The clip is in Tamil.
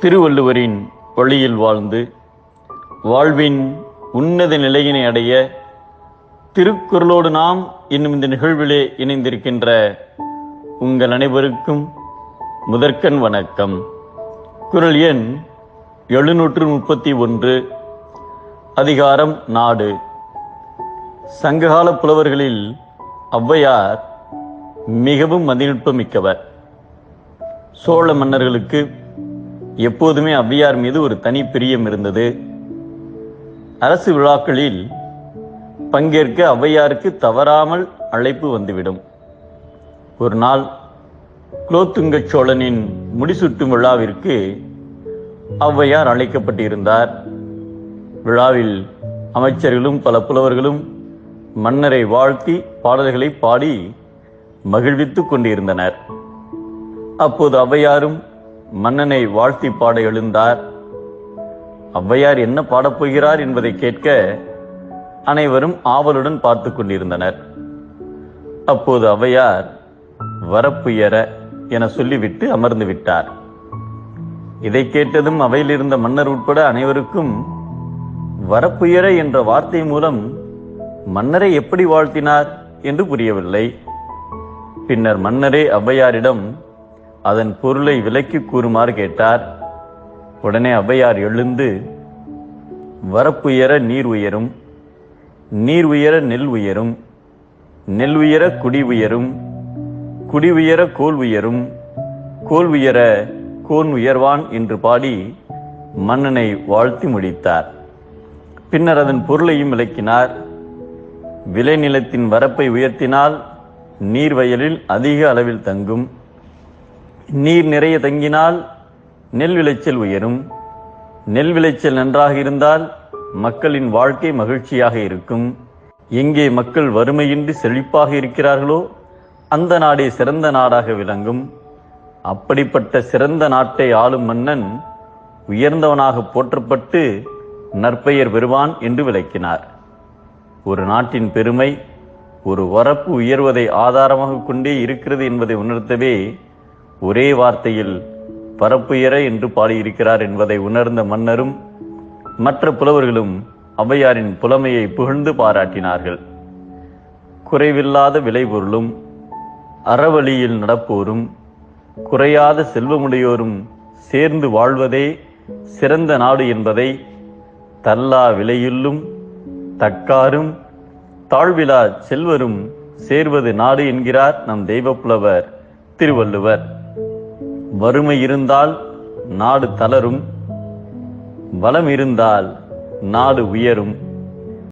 திருவள்ளுவரின் வழியில் வாழ்ந்து வாழ்வின் உன்னத நிலையினை அடைய திருக்குறளோடு நாம் இன்னும் இந்த நிகழ்விலே இணைந்திருக்கின்ற உங்கள் அனைவருக்கும் முதற்கண் வணக்கம். குரல் எண் எழுநூற்று முப்பத்தி ஒன்று அதிகாரம் நாடு. சங்ககால புலவர்களில் ஔவையார் மிகவும் மதிநுட்பமிக்கவர். சோழ மன்னர்களுக்கு எப்போதுமே ஔவையார் மீது ஒரு தனி பிரியம் இருந்தது. அரசு விழாக்களில் பங்கேற்க ஔவையாருக்கு தவறாமல் அழைப்பு வந்துவிடும். ஒரு நாள் குலோத்துங்க சோழனின் முடிசூட்டும் விழாவிற்கு ஔவையார் அழைக்கப்பட்டிருந்தார். விழாவில் அமைச்சர்களும் பல புலவர்களும் மன்னரை வாழ்த்தி பாடல்களை பாடி மகிழ்வித்துக் கொண்டிருந்தனர். அப்போது ஔவையாரும் மன்னனை வாழ்த்தி பாட எழுந்தார். ஔவையார் என்ன பாடப்போகிறார் என்பதை கேட்க அனைவரும் ஆவலுடன் பார்த்து கொண்டிருந்தனர். அப்போது ஔவையார் வரப்புயர என சொல்லிவிட்டு அமர்ந்து விட்டார். இதை கேட்டதும் அவையில் இருந்த மன்னர் உட்பட அனைவருக்கும் வரப்புயர என்ற வார்த்தை மூலம் மன்னரை எப்படி வாழ்த்தினார் என்று புரியவில்லை. பின்னர் மன்னரே ஔவையாரிடம் அதன் பொருளை விலக்கி கூறுமாறு கேட்டார். உடனே ஔவையார் எழுந்து வரப்புயர நீர் உயரும் நீர் உயர நெல் உயரும் நெல் உயர குடி உயரும் குடி உயர கோல் உயரும் கோல் உயர கோன் உயர்வான் என்று பாடி மன்னனை வாழ்த்தி முடித்தார். பின்னர் அதன் பொருளையும் விளக்கினார். விளைநிலத்தின் வரப்பை உயர்த்தினால் நீர் வயலில் அதிக அளவில் தங்கும் நீர் நிறைய தங்கினால் நெல் விளைச்சல் உயரும். நெல் விளைச்சல் நன்றாக இருந்தால் மக்களின் வாழ்க்கை மகிழ்ச்சியாக இருக்கும். எங்கே மக்கள் வறுமையின்றி செழிப்பாக இருக்கிறார்களோ அந்த நாடே சிறந்த நாடாக விளங்கும். அப்படிப்பட்ட சிறந்த நாட்டை ஆளும் மன்னன் உயர்ந்தவனாக போற்றப்பட்டு நற்பெயர் பெறுவான் என்று விளக்கினார். ஒரு நாட்டின் பெருமை ஒரு வரப்பு உயர்வதை ஆதாரமாக கொண்டே இருக்கிறது என்பதை உணர்த்தவே ஒரே வார்த்தையில் பரப்புயர என்று பாடியிருக்கிறார் என்பதை உணர்ந்த மன்னரும் மற்ற புலவர்களும் ஔவையாரின் புலமையை புகழ்ந்து பாராட்டினார்கள். குறைவில்லாத விளைபொருளும் அறவழியில் நடப்போரும் குறையாத செல்வமுடையோரும் சேர்ந்து வாழ்வதே சிறந்த நாடு என்பதை தல்லா விலையில்லும் தக்காரும் தாழ்விலா செல்வரும் சேர்வது நாடு என்கிறார் நம் தெய்வப்புலவர் திருவள்ளுவர். வறுமை இருந்தால் நாடு தளரும் வளம் இருந்தால் நாடு உயரும்.